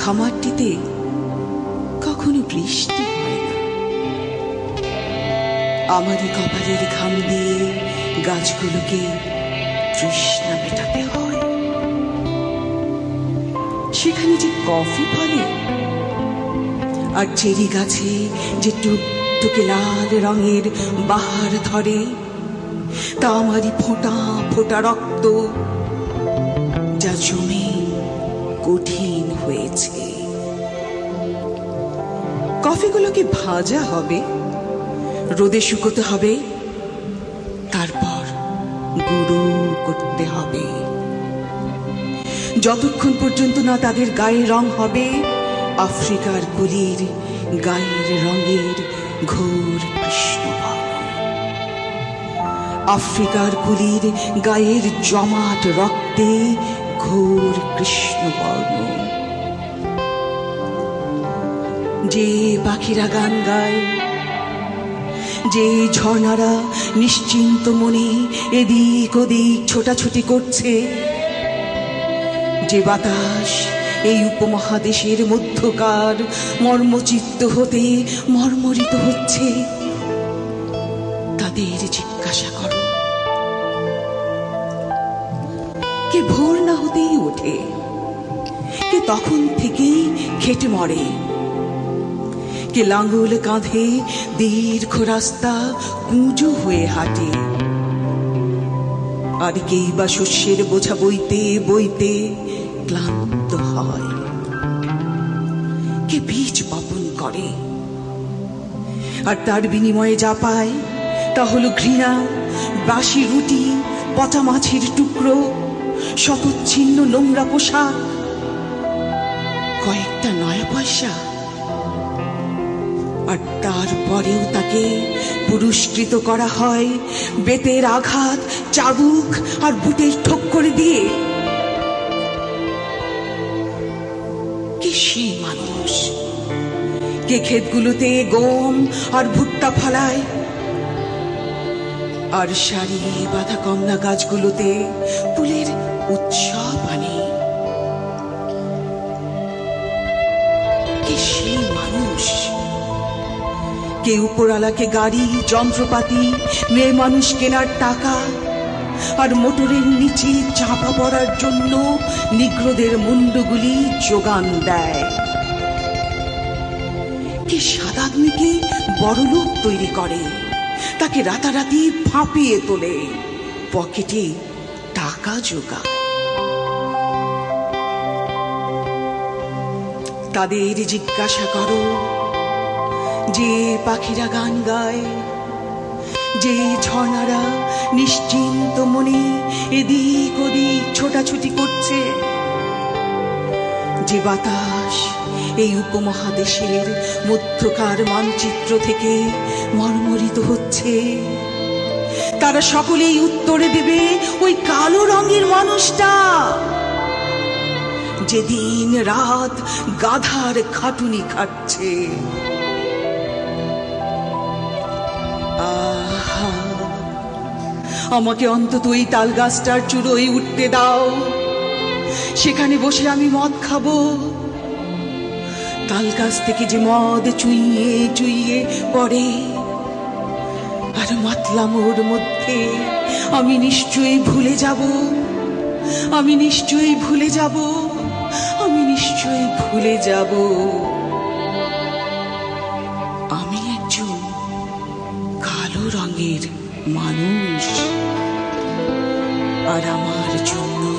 খামারটিতে কখনো বৃষ্টি হয় না। আমারই কপালের ঘাম দিয়ে গাছগুলোকে তৃষ্ণা মেটাতে হয়। সেখানে যে কফি ফলে আর চেরি গাছে যে টুকটুকে লাল রঙের বাহার ধরে, তা আমারই ফোঁটা ফোঁটা রক্ত যা জমে কঠিন হয়েছে। কফিগুলোকে ভাজা হবে? রোদে শুকোতে হবে। তারপর গুঁড়ো করতে হবে। যতক্ষণ পর্যন্ত না তাদের গায়ে রং হবে, আফ্রিকার কুলির গায়ের রঙের ঘোর কৃষ্ণবর্ণ আফ্রিকার কুলির গায়ের জমাট রক্তে ঘোর কৃষ্ণবর্ণ যে পাখিরা গান গায়, যে ঝর্ণারা নিশ্চিন্ত মনে এদিক ওদিক ছোটাছুটি করছে, যে বাতাস এই উপমহাদেশের মধ্যকার মর্মচিত্ত হতে মর্মরিত হচ্ছে, তাদের জিজ্ঞাসা করো। কে ভোর না হতেই ওঠে, কে তখন থেকেই খেটে মরে। কে লাঙ্গল কাঁধে দীর্ঘ রাস্তা কুঁজো হয়ে হাঁটে। আর কেই বা শস্যের বোঝা বইতে বইতে ক্লান্ত হয়। কে বীজ বপন করে, আর তার বিনিময়ে যা পায় তা হলো ঘৃণা বাসি রুটি, পচা মাছের টুকরো শতচ্ছিন্ন নোংরা পোশাক। কয়েকটা নয়া পয়সা। আর তারপরেও তাকে পুরস্কৃত করা হয় বেতের আঘাত, চাবুক আর বুটের ঠোক্করে দিয়ে। কে সেই মানুষ? কে ক্ষেতগুলোতে গম আর ভুট্টা ফলায়? আর সারি বাঁধা কমলা গাছগুলোতে ফুলের উৎসব আনে কে সেই মানুষ। কে উপরালাকে গাড়ি, যন্ত্রপাতি, মেয়ে মানুষ কেনার টাকা, আর মোটরের নিচে চাপা পড়ার জন্য নিগ্রদের মুন্ডগুলি যোগান দেয়। কে সাদাগ্নিকে বড়লোক তৈরি করে তাকে রাতারাতি ফাঁপিয়ে তোলে। পকেটে টাকা জোগায়। তাদের জিজ্ঞাসা করো, যে পাখিরা গান গায়, যে ঝর্ণারা নিশ্চিন্ত মনে এদিক ওদিক ছোটাছুটি করছে যে বাতাস, এই উপমহাদেশের মধ্যকার মানচিত্র থেকে মর্মরিত হচ্ছে। তারা সকলেই উত্তরে দেবে, ওই কালো রঙের মানুষটা। যে দিন রাত গাধার খাটুনি খাচ্ছে আমাকে অন্তত ওই তাল গাছটার চূড়োয় উঠতে দাও। সেখানে বসে আমি মদ খাব। তাল গাছ থেকে যে মদ চুইয়ে চুইয়ে পড়ে, আর মাতলাম ওর মধ্যে আমি নিশ্চয়ই ভুলে যাব। আমি নিশ্চয়ই ভুলে যাব। আমি নিশ্চয়ই ভুলে যাব। আমি একজন কালো রঙের মানুষ, আর আমার জন্যই